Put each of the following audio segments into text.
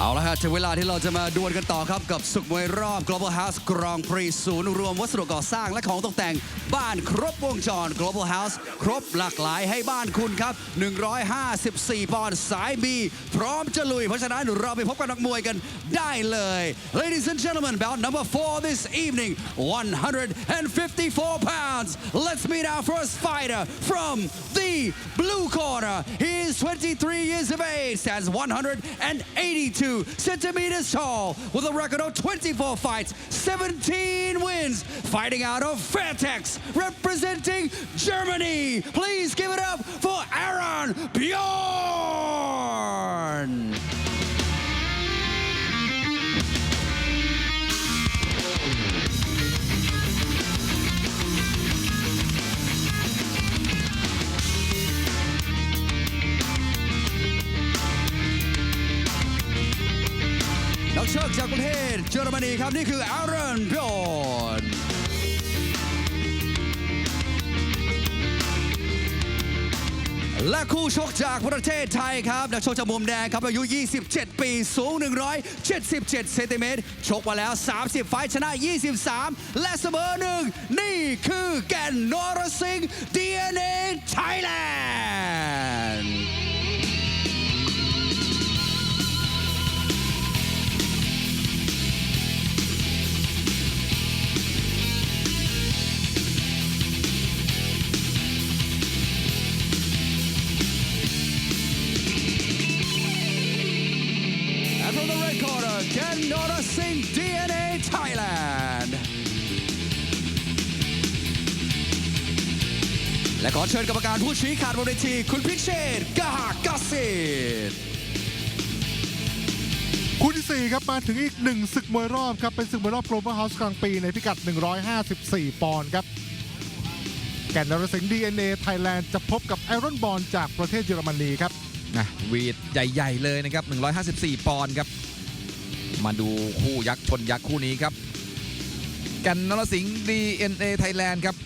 เอาละฮะถึงเวลาที่เราจะมาดวลกันต่อครับ กับศึกมวยรอบ Global House Grand Prix ศูนย์รวมวัสดุก่อสร้างและของตกแต่ง บ้านครบวงจร Global House ครบหลากหลายให้บ้านคุณครับ 154 ปอนด์สาย B พร้อมจะลุย เพราะฉะนั้นเราไปพบกับนักมวยกันได้เลย Ladies and gentlemen bout number four this evening 154 pounds let's meet our first fighter from the blue corner he is 23 years of age stands 182 centimeters tall with a record of 24 fights 17 wins fighting out of Fairtex representing Germany. Please give it up for Aaron Bjorn นักชกจากประเทศเยอรมนีครับ นี่คือ Aaron Bjorn และคู่ชกจากประเทศไทยครับ นักชกจากมุมแดงครับ อายุ 27 ปีสูง 177 เซนติเมตรชกมาแล้ว 30 ไฟชนะ 23 และเสมอหนึ่งนี่คือแก่นนรสิงห์ DNA Thailand red corner, Ken Nora Singh, DNA Thailand. และขอเชิญกรรมการผู้ชี้ขาดบนเวทีคุณพิเชษฐ์กหากสิทธิ์คู่ที่ 4 ครับ มาถึงอีกหนึ่งศึกมวยรอบครับ เป็นศึกมวยรอบ Global House กลางปีในพิกัด 154 ปอนด์ครับ แก่นนรสิงห์ DNA ไทยแลนด์จะพบกับไอรอนบอลจากประเทศเยอรมนีครับนะวีดใหญ่ ๆ เลยนะครับ 154 ปอนด์ครับ มาดูคู่ยักษ์ชนยักษ์คู่นี้ครับ กันนรสิงห์ DNA ไทยแลนด์ครับ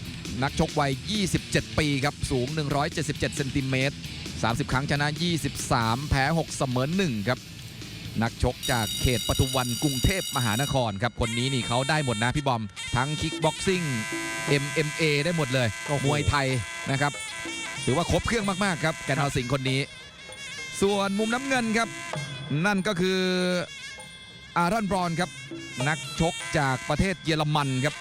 นักชกวัย 27 ปีครับ สูง 177เซนติเมตร30 ครั้งชนะ 23 แพ้ 6 เสมอ1ครับ นักชกจากเขตปทุมวันกรุงเทพมหานครครับ คนนี้นี่เขาได้หมดนะพี่บอม ทั้งคิกบ็อกซิ่ง MMA ได้หมดเลยโอ้โหมวยไทยนะครับถือว่าครบเครื่องมาก ๆ ครับ แกนนรสิงห์คนนี้ ส่วนมุมน้ำเงินครับ นั่นก็คือ อารอนบรอนครับ นักชกจากประเทศเยอรมันครับ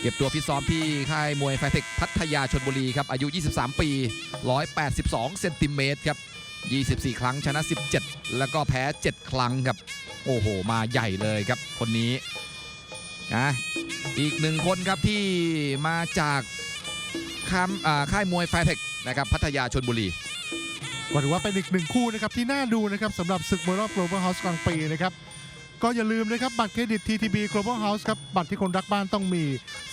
เก็บตัวฟิตซ้อมที่ค่ายมวยไฟเทคพัทยาชนบุรีครับ อายุ 23 ปี 182 เซนติเมตรครับ 24 ครั้งชนะ 17 แล้วก็แพ้ 7 ครั้งครับ โอ้โห มาใหญ่เลยครับ คนนี้นะอีกหนึ่งคนครับที่มาจากค่ายอ่าายมวยไฟเทคนะครับพัทยาชนบุรีก็ถือว่าเป็นอีกหนึ่งคู่นะครับที่น่าดูนะครับสำหรับศึกมวยรอบ Global House กลางปีนะครับ ก็อย่าลืมนะครับ บัตรเครดิต TTB Global House ครับ บัตรที่คนรักบ้านต้องมี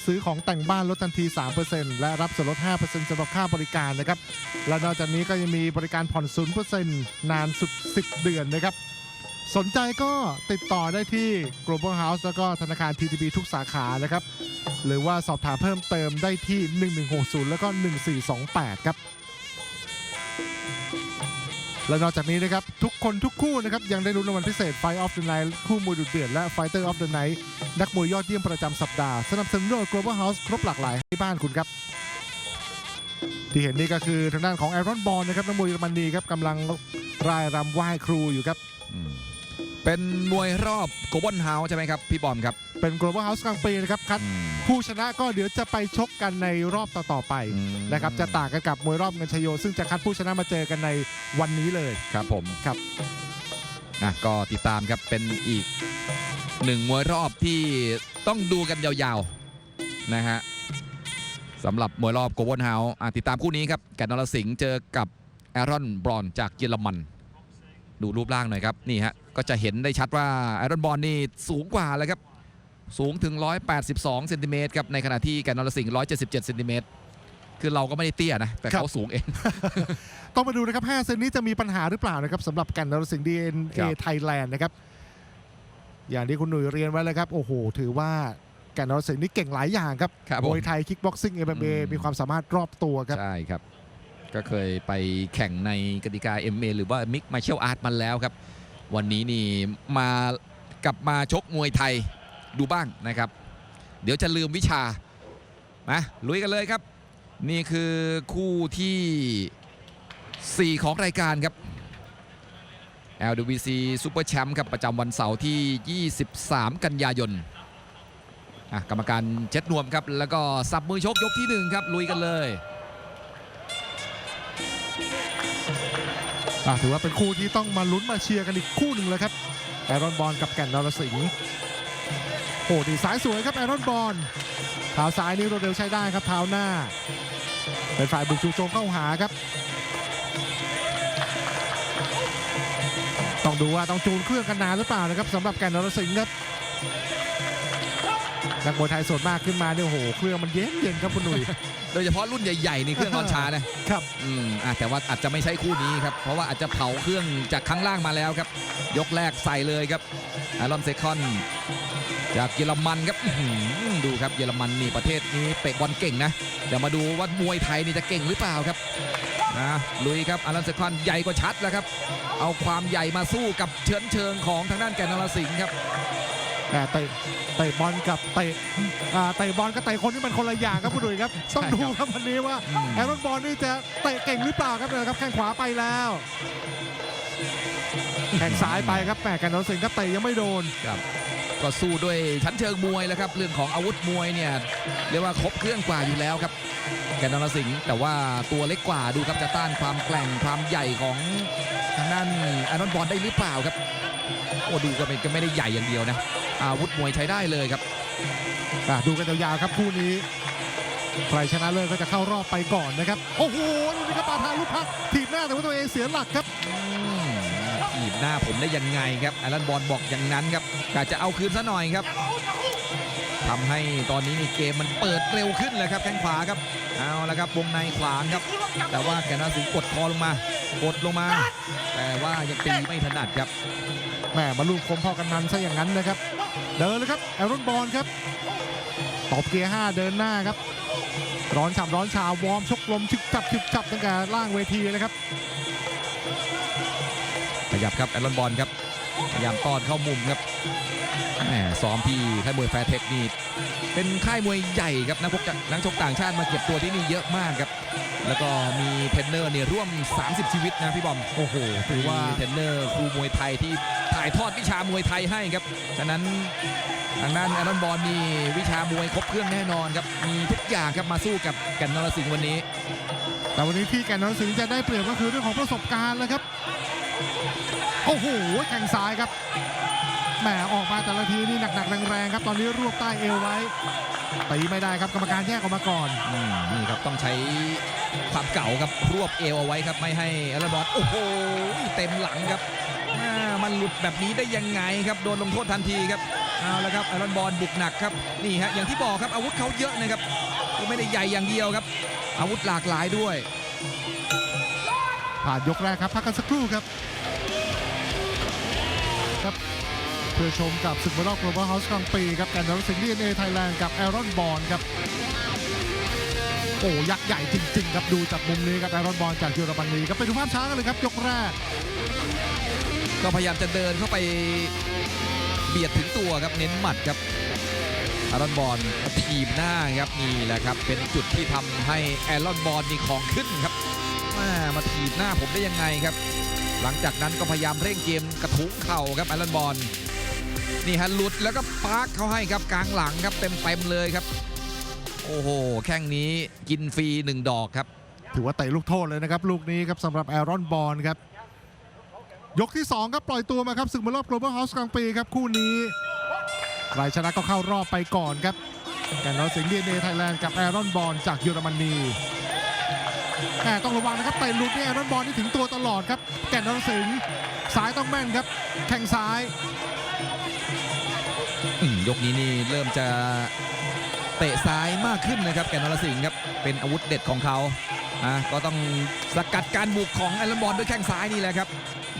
ซื้อของแต่งบ้านลดทันที 3%และรับส่วนลด 5%สำหรับค่าบริการนะครับ และนอกจากนี้ก็ยังมีบริการผ่อน 0%นานสุด 10 เดือนนะครับ สนใจก็ติดต่อได้ที่ Global House แล้วก็ธนาคาร TTB ทุกสาขานะครับ หรือว่าสอบถามเพิ่มเติมได้ที่ 1160 แล้วก็ 1428 ครับ และนอกจากนี้นะครับทุกคนทุกคู่นะครับยังได้รุ้นรางวัลพิเศษไฟออฟเดอะไนท์คู่มวยดุเดือดและไฟเตอร์ออฟเดอะไนท์นักมวยยอดเยี่ยมประจำสัปดาห์ สนับสนุนโดย Global House ครบหลากหลายให้บ้านคุณครับ ที่เห็นนี่ก็คือทางด้านของแอรอนบอลนะครับนักมวยเยอรมนีครับกำลังรายรำไหว้ครูอยู่ครับ เป็นมวยรอบโกลบอลเฮาส์ใช่ไหมครับ พี่บอมครับ เป็น Global House กลางปีนะครับคัดอืมผู้ชนะก็เดี๋ยวจะไปชกกันในรอบต่อๆไปอืม นะครับจะต่างกันกับมวยรอบเงินชยโย ซึ่งจะคัดผู้ชนะมาเจอกันในวันนี้เลย ครับผมครับ นะก็ติดตามครับเป็นอีกหนึ่งมวยรอบที่ต้องดูกันยาวๆนะฮะสำหรับมวยรอบโกลบอลเฮาส์ติดตามคู่นี้ครับแกนนรสิงห์เจอกับแอรอนบรอนจากเยอรมัน ดูรูปร่างหน่อยครับนี่ฮะก็จะเห็นได้ชัดว่าแอรอนบอลนี่สูงกว่าเลยครับสูงถึง 182เซนติเมตรครับในขณะที่แกนนรสิงห์177เซนติเมตรคือเราก็ไม่ได้เตี้ยนะ แต่ครับเขาสูงเอง ต้องมาดูนะครับ 5 เซนนี้จะมีปัญหาหรือเปล่านะครับสำหรับแกันนรสิงห์ดีคเอ็รับไทยแลนด์นะครับ อย่างที่คุณหนุ่ยเรียนไว้เลยครับ โอ้โห ถือว่าแกันนรสิงห์นี่เก่งหลายอย่างครับครับผมมวยไทยคิกบ็อกซิ่งเอ็มอืมมีความสามารถรอบตัวครับใช่ครับ ก็เคยไปแข่งในกติกา MMA หรือว่ามิกมาเชลอาร์ตมาแล้วครับ วันนี้นี่มากลับมาชกมวยไทยดูบ้างนะครับ เดี๋ยวจะลืมวิชามาลุยกันเลยครับ นี่คือคู่ที่ 4 ของรายการครับ LWC Super Champ ครับประจำวันเสาร์ที่ 23 กันยายนอะกรรมการเจ็ดนวมครับ แล้วก็สับมือชกยกที่ 1 ครับ ลุยกันเลย อะถือว่าเป็นคู่ที่ต้องมาลุ้นมาเชียร์กันอีกคู่หนึ่งเลยครับแอรอนบอลกับแก่นนรสิงห์โอ้ดีสายสวยครับแอรอนบอลเท้าซ้ายนี่รวดเร็วใช้ได้ครับเท้าหน้า เป็นฝ่ายบุกจูโจมเข้าหาครับ ต้องดูว่าต้องจูนเครื่องกันนานหรือเปล่านะครับสำหรับแก่นนรสิงห์ครับนักมวยไทยส่วนมากขึ้นมาเนี่ยโอ้โหเครื่องมันเย็นเย็นครับคุณหนุ่ย โดยเฉพาะรุ่นใหญ่ๆนี่เครื่องร้อนช้านะครับอืมอะแต่ว่าอาจจะไม่ใช่คู่นี้ครับ เพราะว่าอาจจะเผาเครื่องจากข้างล่างมาแล้วครับ ยกแรกใส่เลยครับอารอนเซคอน จากเยอรมันครับอื้อหือดูครับเยอรมันนี่ประเทศนี้เตะบอลเก่งนะเดี๋ยวมาดูว่ามวยไทยนี่จะเก่งหรือเปล่าครับนะลุยครับอารอนเซคอนใหญ่กว่าชัดแล้วครับ เอาความใหญ่มาสู้กับเชิญเชิงของทางด้านแกนนรสิงห์ครับแต่ เตะเตะบอลกับเตะอ่าเตะบอลกับเตะคนที่มันคนละอย่างครับคุณดุยครับต้องดูครับวันนี้ว่าอืมแอรอนบอลนี่จะเตะเก่งหรือเปล่าครับเนี่ยครับแข้งขวาไปแล้วแข้งซ้ายไปครับแหมกันนรสิงห์ก็เตะยังไม่โดนครับก็สู้ด้วยชั้นเชิงมวยแล้วครับเรื่องของอาวุธมวยเนี่ยเรียกว่าครบเครื่องกว่าอยู่แล้วครับแกนนรสิงห์แต่ว่าตัวเล็กกว่าดูครับจะต้านความแกร่งความใหญ่ของทางด้านอารอนบอลได้หรือเปล่าครับ โอ้ดูก็ไม่ก็ไม่ได้ใหญ่อย่างเดียวนะ อาวุธมวยใช้ได้เลยครับ อะดูกันยาวๆครับคู่นี้ ใครชนะเลิศก็จะเข้ารอบไปก่อนนะครับ โอ้โหนี่ครับปาทางลูกพักถีบหน้าแต่ว่าตัวเองเสียหลักครับอืมถีบหน้าผมได้ยังไงครับอารอนบอลบอกอย่างนั้นครับกะจะเอาคืนซะหน่อยครับทำให้ตอนนี้นี่เกมมันเปิดเร็วขึ้นเลยครับแข้งขวาครับ เอาละครับวงในขวางครับ แต่ว่าแกนนรสิงห์กดคอลงมา กดลงมา แต่ว่ายังตีไม่ถนัดครับ แหมมาลูกคมพ่อกันนันซะอย่างนั้นนะครับ เดินเลยครับแอรอนบอลครับตบเกียร์5เดินหน้าครับ ร้อนฉ่ำร้อนชาวอร์มชกลมชึกจับชึกจับตั้งแต่ล่างเวทีเลยครับขยับครับแอรอนบอลครับพยายามต้อนเข้ามุมครับแหมซ้อมที่ค่ายมวยแฟร์เทคนี่เป็นค่ายมวยใหญ่ครับนักชกจากนักชกต่างชาติมาเก็บตัวที่นี่เยอะมากครับ แล้วก็มีเทรนเนอร์เนี่ยร่วม 30 ชีวิตนะพี่บอม โอ้โหถือว่ามีเทรนเนอร์ครูมวยไทยที่ถ่ายทอดวิชามวยไทยให้ครับ ฉะนั้นทางด้านแอรอนบอลมีวิชามวยครบเครื่องแน่นอนครับ มีทุกอย่างครับมาสู้กับกันนรสิงห์วันนี้ แต่วันนี้ที่แก่นนรสิงห์จะได้เปรียบก็คือเรื่องของประสบการณ์แล้วครับ โอ้โหแข่งซ้ายครับแหมออกมาแต่ละทีนี่หนักๆแรงๆครับตอนนี้รวบใต้เอวไว้ตีไม่ได้ครับกรรมการแยกออกมาก่อนอืมนี่ครับต้องใช้ความเก่าครับรวบเอวเอาไว้ครับไม่ให้แอรอนบอลโอ้โหเต็มหลังครับอ่ามันหลุดแบบนี้ได้ยังไงครับโดนลงโทษทันทีครับเอาละครับแอรอนบอลบุกหนักครับนี่ฮะอย่างที่บอกครับอาวุธเขาเยอะนะครับก็ไม่ได้ใหญ่อย่างเดียวครับ อาวุธหลากหลายด้วยผ่านยกแรกครับพักกันสักครู่ครับครับ พื่อชมกับศึกบอลโลก global house กลางปีครับแก่นนรสิงห์ดีเอ็นเอไทยแลนด์กับแอรอนบอลครับโอ้ยักษ์ใหญ่จริง ๆ ครับดูจากมุมนี้ครับแอรอนบอลจากเยอรมนีครับไปดูภาพช้ากันเลยครับยกแรก ก็พยายามจะเดินเข้าไปเบียดถึงตัวครับเน้นหมัดครับแอรอนบอลทีมหน้าครับนี่แหละครับ เป็นจุดที่ทำให้แอรอนบอลนี่ของขึ้นครับม่มาทีบหน้าผมได้ยังไงครับ หลังจากนั้นก็พยายามเร่งเกมกระทุ้งเข่าครับแอรอนบอล นี่ฮะหลุดแล้วก็ปาร์คเขาให้ครับกลางหลังครับเต็มเต็มๆเลยครับ โอ้โห แข้งนี้กินฟรีหนึ่งดอกครับ ถือว่าเตะลูกโทษเลยนะครับ ลูกนี้ครับสำหรับแอรอนบอลครับ ยกที่ 2 ครับปล่อยตัวมาครับศึกบอลโลก global house กลางปีครับคู่นี้ใครชนะก็เข้ารอบไปก่อนครับแก่นนรสิงห์ดีเอ็นเอไทยแลนด์กับแอรอนบอลจากเยอรมนีแหมต้องระวังนะครับเตะหลุดนี่แอรอนบอลนี่ถึงตัวตลอดครับ แก่นนรสิงห์ซ้ายต้องแม่นครับ แข้งซ้าย ยกนี้นี่เริ่มจะเตะซ้ายมากขึ้นนะครับแกนนรสิงห์ครับเป็นอาวุธเด็ดของเขาอะก็ต้องสกัดการบุกของแอลลอนบอลด้วยแข้งซ้ายนี่แหละครับ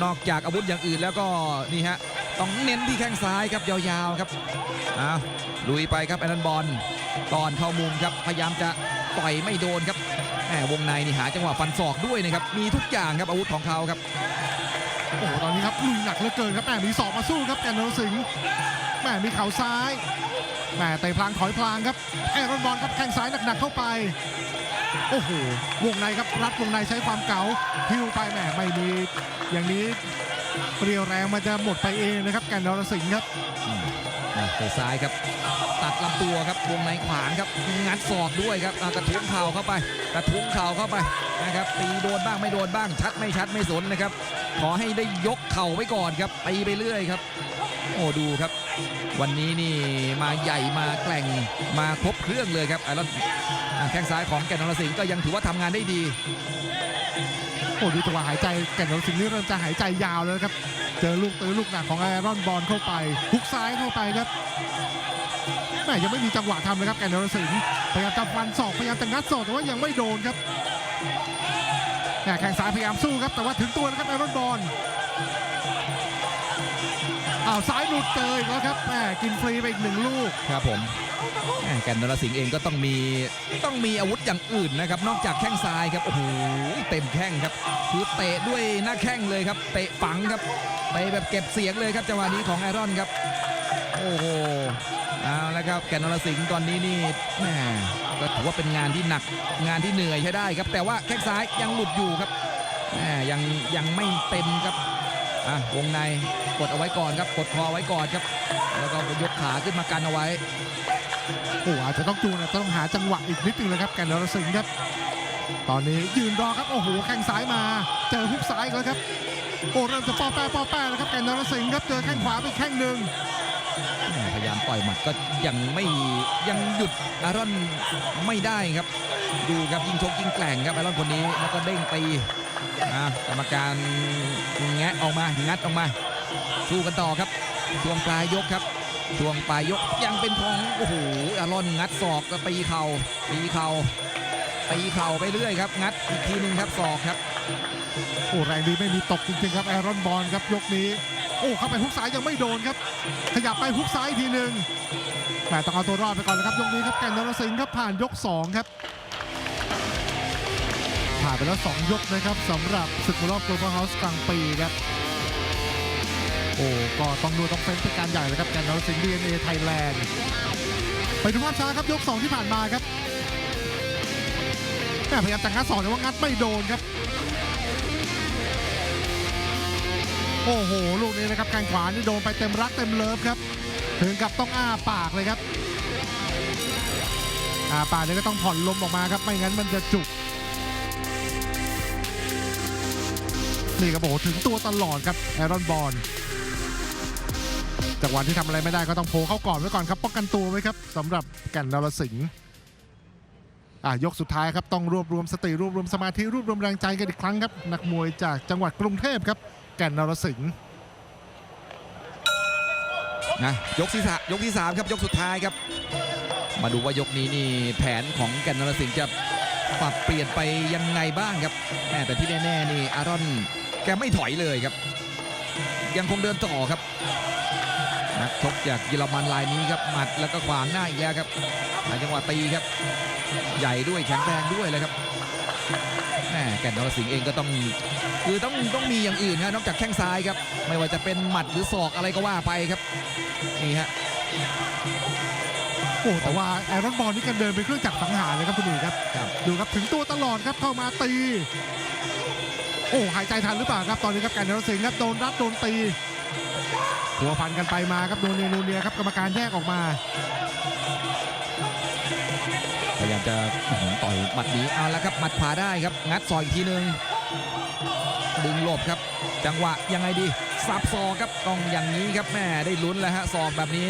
นอกจากอาวุธอย่างอื่นแล้วก็นี่ฮะต้องเน้นที่แข้งซ้ายครับยาวๆครับอะลุยไปครับแอลลอนบอลตอนเข้ามุมครับพยายามจะต่อยไม่โดนครับแหมวงในนี่หาจังหวะฟันศอกด้วยนะครับมีทุกอย่างครับอาวุธของเขาครับโอ้โหตอนนี้ครับลุยหนักเหลือเกินครับแหมมีศอกมาสู้ครับแกนนรสิงห์ แหมมีเข่าซ้ายแหมเตะพลางถอยพลางครับแอรอนบอลครับแข้งซ้ายหนักๆเข้าไปโอ้โหวงในครับรัดวงในใช้ความเก๋าพิ้วไปแหมไม่มีอย่างนี้เปรียวแรงมันจะหมดไปเองนะครับแกนนรสิงห์ครับเตะซ้ายครับ ตัดลำตัวครับวงในขวางครับงัดศอกด้วยครับกระทุ้งเข่าเข้าไป กระทุ้งเข่าเข้าไปนะครับ ตีโดนบ้างไม่โดนบ้างชัดไม่ชัดไม่สนนะครับ ขอให้ได้ยกเข่าไว้ก่อนครับตีไปเรื่อยครับ โอ้ดูครับ วันนี้นี่มาใหญ่มาแกร่งมาครบเครื่องเลยครับไอรอนแข้งซ้ายของแก่นนรสิงห์ก็ยังถือว่าทำงานได้ดีโอ้ดูจังหวะหายใจแก่นนรสิงห์นี่เริ่มจะหายใจยาวแล้วครับ เจอลูกตื้อลูกหนักของไอรอนบอลเข้าไปฮุกซ้ายเข้าไปครับแม่ยังไม่มีจังหวะทำเลยครับแก่นนรสิงห์พยายามจะฟันศอกพยายามจะงัดศอกแต่ว่ายังไม่โดนครับแม่แข้งซ้ายพยายามสู้ครับแต่ว่าถึงตัวนะครับไอรอนบอล อ้าวซ้ายหลุดเจออีกแล้วครับแหมกินฟรีไปอีกหนึ่งลูก ครับผมแหม่แก่นนรสิงห์เองก็ต้องมีต้องมีอาวุธอย่างอื่นนะครับ นอกจากแข้งซ้ายครับโอ้โหเต็มแข้งครับคือเตะด้วยหน้าแข้งเลยครับ เตะฝังครับเตะแบบเก็บเสียงเลยครับจังหวะนี้ของไอรอนครับ โอ้โหเอาละครับแก่นนรสิงห์ตอนนี้นี่แหมก็ถือว่าเป็นงานที่หนักงานที่เหนื่อยใช้ได้ครับ แต่ว่าแข้งซ้ายยังหลุดอยู่ครับแหมยังยังไม่เต็มครับ อะวงในกดเอาไว้ก่อนครับกดคอไว้ก่อนครับ แล้วก็ยกขาขึ้นมากันเอาไว้โอ้อาจจะต้องจูนอาจจะต้องหาจังหวะอีกนิดนึงเลยครับแกนนรสิงห์ครับ ตอนนี้ยืนรอครับโอ้โหแข้งซ้ายมา เจอฮุกซ้ายอีกแล้วครับโอ้เริ่มจะป้อแป้ป้อแป้แล้วครับแกนนรสิงห์ครับเจอแข้งขวาไปแข้งหนึ่งแหม่พยายามต่อยหมัดก็ยังไม่ยังหยุดอารอนไม่ได้ครับ ดูครับยิงชกยิงแกล่งครับอารอนคนนี้แล้วก็เด้งตีอ่า กรรมการแงะออกมางัดออกมาสู้กันต่อครับช่วงปลายยกครับช่วงปลายยกยังเป็นของโอ้โหอารอนงัดศอกก็ตีเข่าตีเข่าตีเข่าไปเรื่อยครับ งัดอีกทีหนึ่งครับศอกครับโอ้แรงดีไม่มีตกจริงๆครับแอรอนบอลครับยกนี้ โอ้เข้าไปฮุกซ้ายยังไม่โดนครับ ขยับไปฮุกซ้ายทีหนึ่งแหมต้องเอาตัวรอดไปก่อนนะครับยกนี้ครับแกนนรสิงห์ครับผ่านยกสองครับ ผ่านไปแล้ว 2 ยกนะครับสำหรับศึกมวยรอบโกลบอลเฮาส์กลางปีครับ โอ้ก็ต้องดูต้องเฟ้นเป็นการใหญ่เลยครับแกนนรสิงห์ดีเอ็นเอไทยแลนด์ไปดูภาพช้าครับยก 2 ที่ผ่านมาครับแม่พยายามจะงัดสองแต่ว่างัดไม่โดนครับ โอ้โห ลูกนี้นะครับแข้งขวานี่โดนไปเต็มรักเต็มเลิฟครับ ถึงกับต้องอ้าปากเลยครับ อ้าปากนี่ก็ต้องผ่อนลมออกมาครับ ไม่งั้นมันจะจุก นี่ครับโอ้โหถึงตัวตลอดครับแอรอนบอลจังหวะที่ทำอะไรไม่ได้ก็ต้องโผล่เข้าก่อนไว้ก่อนครับป้องกันตัวไว้ครับสำหรับแก่นนรสิงห์อะยกสุดท้ายครับต้องรวบรวมสติรวบรวมสมาธิรวบรวมแรงใจกันอีกครั้งครับนักมวยจากจังหวัดกรุงเทพครับ แก่นนรสิงห์นะยกที่สามยกที่สามครับยกสุดท้ายครับ มาดูว่ายกนี้นี่แผนของแก่นนรสิงห์จะปรับเปลี่ยนไปยังไงบ้างครับแม่แต่ที่แน่ๆนี่อารอน แกไม่ถอยเลยครับ ยังคงเดินต่อครับนักชกจากเยอรมันลายนี้ครับหมัดแล้วก็ขวางหน้าอีกแล้วครับหลายจังหวะตีครับ ใหญ่ด้วยแข็งแรงด้วยเลยครับแม่แก่นนรสิงห์เองก็ต้องคือต้องต้องมีอย่างอื่นครับนอกจากแข้งซ้ายครับ ไม่ว่าจะเป็นหมัดหรือศอกอะไรก็ว่าไปครับนี่ฮะโอ้แต่ว่าแอรอนบอลนี่กันเดินเป็นเครื่องจักรสังหารเลยครับคุณดูครับครับ ดูครับถึงตัวตลอดครับเข้ามาตีโอ้หายใจทันหรือเปล่าครับตอนนี้ครับแก่นนรสิงห์ครับโดนรัดโดนตีหัวพันกันไปมาครับโดนเนนูเนียครับกรรมการแยกออกมาพยายามจะต่อยหมัดนี้เอาละครับหมัดขวาได้ครับงัดซอยอีกทีหนึ่งดึงหลบครับ จังหวะยังไงดีสับศอครับต้องอย่างนี้ครับแม่ได้ลุ้นแล้วฮะศอกแบบนี้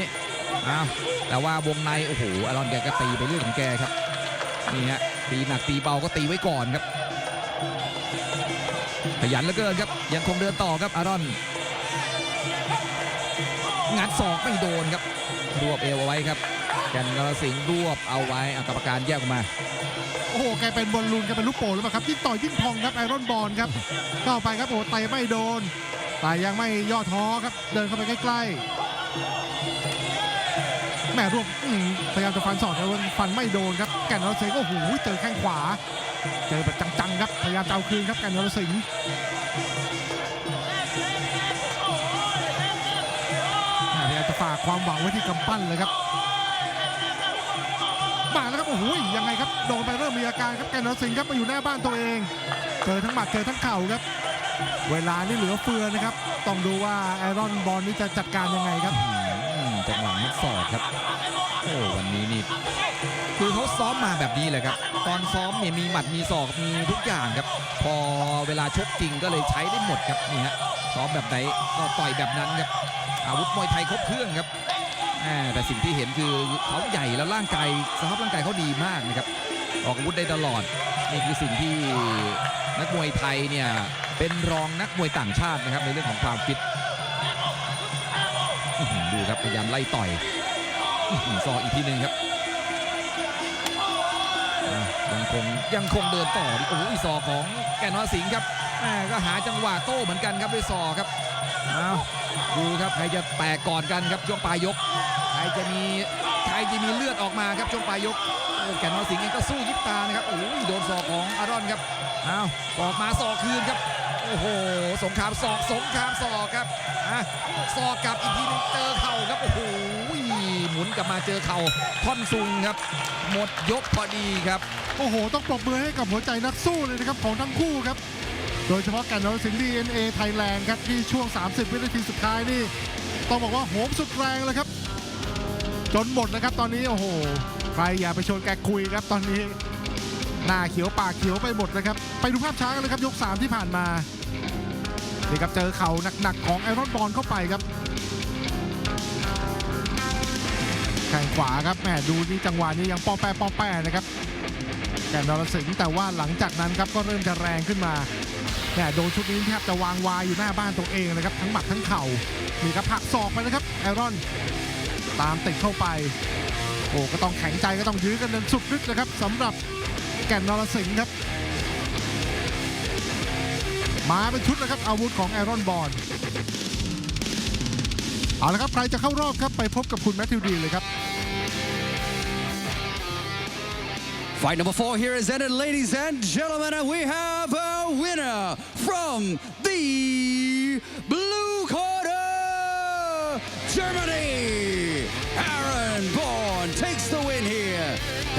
อ้าวแต่ว่าวงในโอ้โหอารอนแกก็ตีไปเรื่อยของแกครับนี่ฮะตีหนักตีเบาก็ตีไว้ก่อนครับ ขยันเหลือเกินครับ ยังคงเดินต่อครับอารอน งัดศอกไม่โดนครับ รวบเอวเอาไว้ครับแกนนรสิงรวบเอาไว้อกรรมการแยกออกมา โอ้โหแกเป็นบอลลูนแกเป็นลูกโป่งหรือเปล่าครับยิ่งต่อยยิ่งพองครับไอรอนบอลครับเข้าไปครับโอ้เตะไม่โดนแต่ยังไม่ย่อท้อครับ เดินเข้าไปใกล้ๆ แม่รวบพยายามจะฟันสอกแต่ฟันไม่โดนครับแก่นรสิงห์โอ้โเจอแข้งขวา เจอแบบจังๆครับพยายามจะเอาคืนครับแก่นรสิงห์พยายามจะฝากความหวังไว้ที่กำปั้นเลยครับมาแล้วครับโอ้โหยังไงครับโดนไปเริ่มมีอาการครับแก่นรสิงครับมาอยู่หน้าบ้านตัวเองเจอทั้งหมัดเจอทั้งเข่าครับ เวลานี่เหลือเฟือนะครับ ต้องดูว่าแอรอนบอลนี่จะจัดการยังไงครับ จังหวะนักศอกครับโอ้วันนี้นี่คือเขาซ้อมมาแบบนี้เลยครับ ตอนซ้อมเนี่ยมีหมัดมีศอกมีทุกอย่างครับ พอเวลาชกจริงก็เลยใช้ได้หมดครับนี่ฮะซ้อมแบบไหนก็ต่อยแบบนั้นครับอาวุธมวยไทยครบเครื่องครับแต่สิ่งที่เห็นคือเขาใหญ่แล้วร่างกายสภาพร่างกายเขาดีมากนะครับออกอาวุธได้ตลอดนี่คือสิ่งที่นักมวยไทยเนี่ยเป็นรองนักมวยต่างชาตินะครับในเรื่องของความฟิต ดูครับพยายามไล่ต่อยอื้ออซอกอีกทีหนึ่งครับยังคงยังคงเดินต่อโอ้โหอีซอของแกนนอสิงห์ครับแหมก็หาจังหวะโต้เหมือนกันครับด้วยซอครับเอาดูครับใครจะแตกก่อนกันครับช่วงปลายยก ใครจะมีใครจะมีเลือดออกมาครับช่วงปลายยกโอ้แกนนอสิงห์เองก็สู้ยิบตานะครับโอ้ยโดนศอกของอารอนครับอ้าวศอกมาศอกคืนครับโอ้โหสงครามศอกสงครามศอกครับอะศอกกลับอีกทีหนึงเจอเข่าครับโอ้โหหมุนกลับมาเจอเข่าท่อนซุงครับ หมดยกพอดีครับโอ้โห ต้องปรบมือให้กับหัวใจนักสู้เลยนะครับของทั้งคู่ครับ โดยเฉพาะแกันนรสิงห์ DNA ไทยแลนด์ครับที่ช่วง 30 วินาทีสุดท้ายนี่ ต้องบอกว่าโหมสุดแรงเลยครับ จนหมดนะครับตอนนี้โอ้โหใครอย่าไปชวนแกคุยครับตอนนี้ หน้าเขียวปากเขียวไปหมดนะครับ ไปดูภาพช้ากันเลยครับยก 3 ที่ผ่านมานี่ครับเจอเข่าหนักๆของไอรอนบอลเข้าไปครับแข้งขวาครับแหมดูนี่จังหวะนี้ยังปอแปะปอแปะนะครับแกนนรสิงห์แต่ว่าหลังจากนั้นครับก็เริ่มจะแรงขึ้นมาแหมโดนชุดนี้แทบจะวางวายอยู่หน้าบ้านตัวเองนะครับทั้งหมัดทั้งเข่ามีครับผักศอกไปนะครับไอรอน ตามติดเข้าไป โอ้ก็ต้องแข็งใจก็ต้องยื้อกันจนสุดฤทธิ์นะครับสำหรับแก่นนรสิงห์ครับ มาเป็นชุดนะครับ อาวุธของไอรอนบอลเอาละครับ ใครจะเข้ารอบครับไปพบกับคุณแมทธิวดีเลยครับ Fight number four here is ended, ladies and gentlemen, and we have a winner from the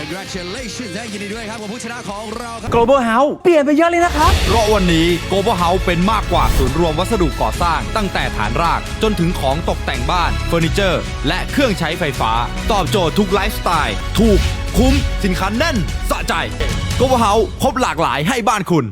Congratulations และยินดีด้วยครับกับผู้ชนะของเราครับ Global House เปลี่ยนไปเยอะเลยนะครับ เพราะวันนี้ Global House เป็นมากกว่าศูนย์รวมวัสดุก่อสร้าง ตั้งแต่ฐานราก จนถึงของตกแต่งบ้านเฟอร์นิเจอร์ และเครื่องใช้ไฟฟ้า ตอบโจทย์ทุกไลฟ์สไตล์ ถูก คุ้ม สินค้าแน่น สะใจ Global House ครบหลากหลายให้บ้านคุณ